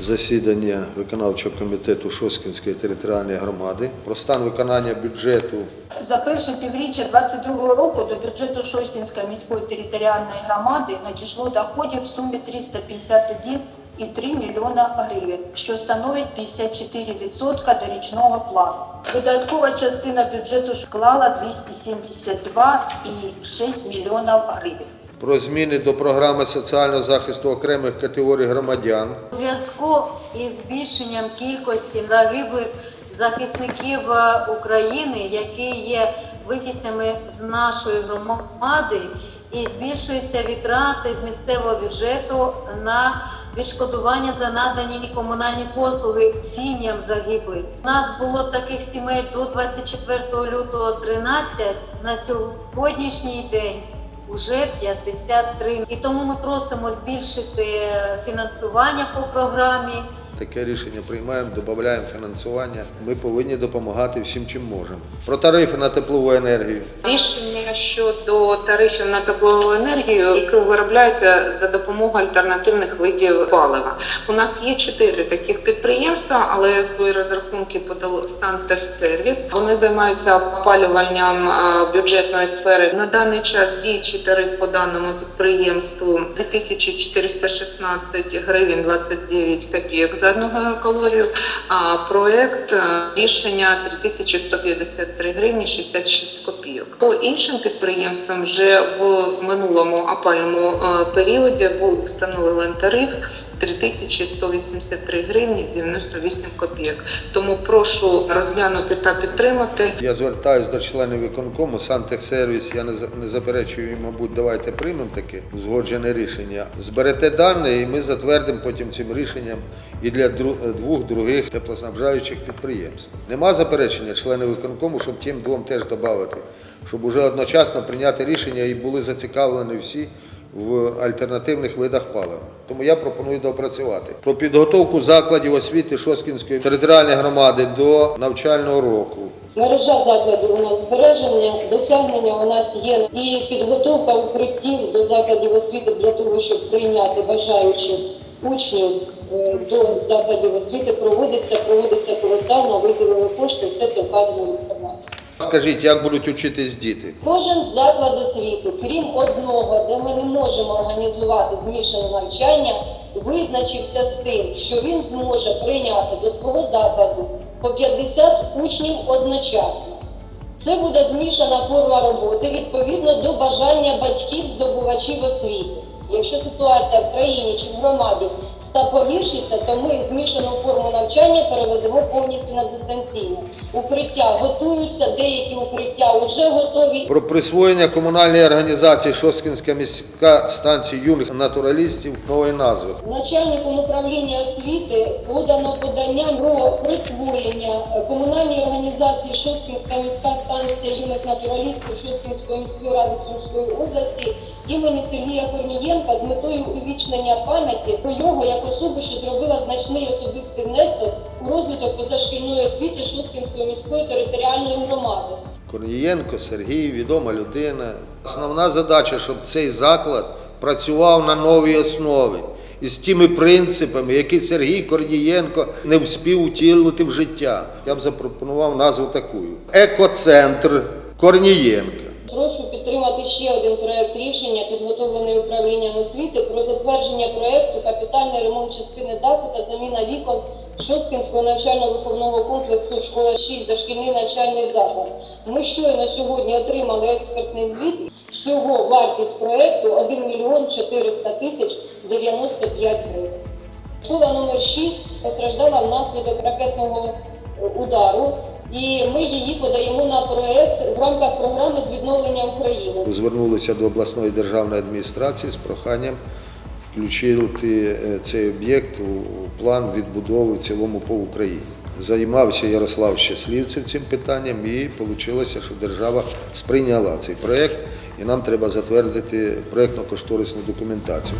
засідання виконавчого комітету Шоскінської територіальної громади про стан виконання бюджету За перше півріччя 2022 року до бюджету Шостінської міської територіальної громади надійшло доходів в сумі 351,3 мільйона гривень, що становить 54% до річного плану. Видаткова частина бюджету склала 272,6 мільйонів гривень. Про зміни до програми соціального захисту окремих категорій громадян У зв'язку із збільшенням кількості загиблих захисників е, України, які є вихідцями з нашої громади, і збільшуються витрати з місцевого бюджету на відшкодування за надані комунальні послуги сім'ям загиблих. У нас було таких сімей до 24 лютого 13, на сьогоднішній день Уже 53. І тому ми просимо збільшити фінансування по програмі. Таке рішення приймаємо, додаємо фінансування. Ми повинні допомагати всім, чим можемо. Про тарифи на теплову енергію. Рішення щодо тарифів на теплову енергію, які виробляються за допомогою альтернативних видів палива. У нас є чотири таких підприємства, але свої розрахунки подав Сантехсервіс. Вони займаються опалюванням е, бюджетної сфери. На даний час діючий тариф по даному підприємству 2416 гривень 29 копійок за одну калорію. А проект е, рішення 3153 гривні 66 копійок. По іншим підприємствам вже в минулому опальному е, періоді був встановлений тариф 3183 гривні 98 копійок. Тому прошу розглянути та підтримати. Я звертаюся до членів виконкому, Сантехсервіс, я не, не заперечую, мабуть, давайте приймемо таке узгоджене рішення. Зберете дані, і ми затвердимо потім цим рішенням і для дру- двох других теплоснабжаючих підприємств. Нема заперечення членів виконкому, щоб тим двом теж додати, щоб уже одночасно прийняти рішення і були зацікавлені всі в альтернативних видах палива. Тому я пропоную доопрацювати про підготовку закладів освіти Шоскінської територіальної громади до навчального року. Мережа закладів у нас збереження, досягнення у нас є і підготовка укриттів до закладів освіти для того, щоб прийняти бажаючих учнів е, до закладів освіти проводиться, проводиться колосально, виділили кошти, все це вказано в інформації. Скажіть, як будуть учитись діти? Кожен заклад освіти, крім одного, де ми не можемо організувати змішане навчання, визначився з тим, що він зможе прийняти до свого закладу по 50 учнів одночасно. Це буде змішана форма роботи відповідно до бажання батьків здобувачів освіти. Якщо ситуація в країні чи в громаді ста погіршиться, то ми змішану форму навчання переведемо повністю на дистанційне. Укриття готуються, деякі укриття вже готові. Про присвоєння комунальної організації Шоскінська міська станція юних натуралістів нової назви. Начальником управління освіти подано подання про присвоєння комунальній організації Шосткінська міська станція юних натуралістів Шосткінської міської ради Сумської області імені Сергія Корнієнка з метою увічнення пам'яті про його як особи, що зробила значний особистий внесок у розвиток позашкільної освіти Шосткінської міської територіальної громади. Корнієнко Сергій, відома людина. Основна задача, щоб цей заклад працював на новій основі із тими принципами, які Сергій Корнієнко не вспів утілити в життя. Я б запропонував назву таку: Екоцентр Корнієнка. Прошу підтримати ще один проект рішення, підготовлений освіти про затвердження проекту капітальний ремонт частини даху та заміна вікон Шосткинського навчально-виховного комплексу школа 6 дошкільний навчальний заклад. Ми щойно сьогодні отримали експертний звіт. Всього вартість проекту 1 мільйон 400 тисяч 95 гривень. Школа номер 6 постраждала внаслідок ракетного удару. І ми її подаємо на проект в рамках програми з відновлення України. Звернулися до обласної державної адміністрації з проханням включити е, цей об'єкт у план відбудови в цілому по Україні. Займався Ярослав Щаслівцев цим питанням і вийшло, що держава сприйняла цей проєкт, і нам треба затвердити проєктно-кошторисну документацію.